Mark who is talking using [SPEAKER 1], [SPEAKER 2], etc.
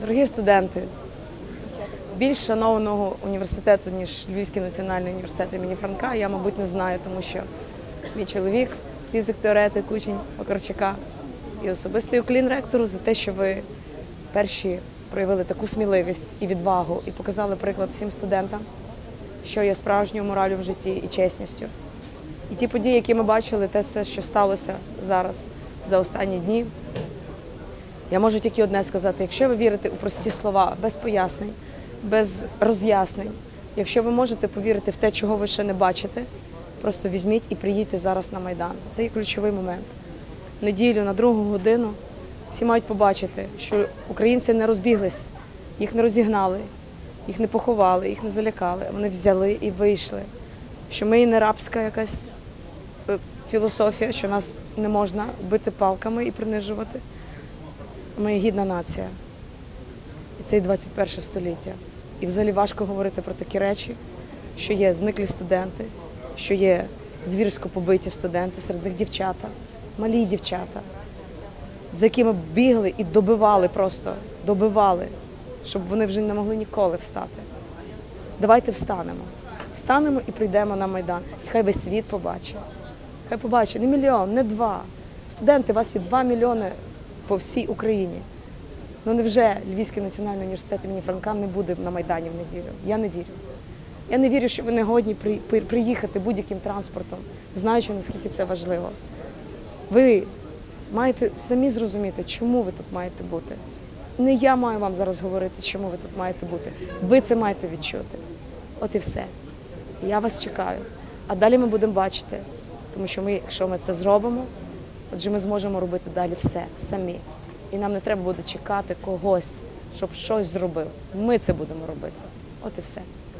[SPEAKER 1] Дорогі студенти, більш шанованого університету, ніж Львівський національний університет імені Франка, я, мабуть, не знаю, тому що мій чоловік, фізик-теоретик, учень Окарчака, і особистий уклін ректору за те, що ви перші проявили таку сміливість і відвагу, і показали приклад всім студентам, що є справжньою моралю в житті і чесністю. І ті події, які ми бачили, те все, що сталося зараз за останні дні, я можу тільки одне сказати: якщо ви вірите у прості слова, без пояснень, без роз'яснень, якщо ви можете повірити в те, чого ви ще не бачите, просто візьміть і приїдьте зараз на Майдан. Це є ключовий момент. Неділю на другу годину всі мають побачити, що українці не розбіглись, їх не розігнали, їх не поховали, їх не залякали. Вони взяли і вийшли. Що ми не рабська якась е, філософія, що нас не можна бити палками і принижувати. Ми гідна нація. І це і 21 століття. І взагалі важко говорити про такі речі, що є зниклі студенти, що є звірсько побиті студенти, серед них дівчата, малі дівчата, за якими бігли і добивали просто, добивали, щоб вони вже не могли ніколи встати. Давайте встанемо. Встанемо і прийдемо на Майдан. І хай весь світ побачить. Хай побачить не мільйон, не два. Студенти, у вас є два мільйони по всій Україні. Ну невже Львівський національний університет імені Франка не буде на Майдані в неділю? Я не вірю. Я не вірю, що ви не годні при- при- приїхати будь-яким транспортом, знаючи, наскільки це важливо. Ви маєте самі зрозуміти, чому ви тут маєте бути. Не я маю вам зараз говорити, чому ви тут маєте бути. Ви це маєте відчути. От і все. Я вас чекаю. А далі ми будемо бачити, тому що ми, якщо ми це зробимо, отже, ми зможемо робити далі все самі. І нам не треба буде чекати когось, щоб щось зробив. Ми це будемо робити. От і все.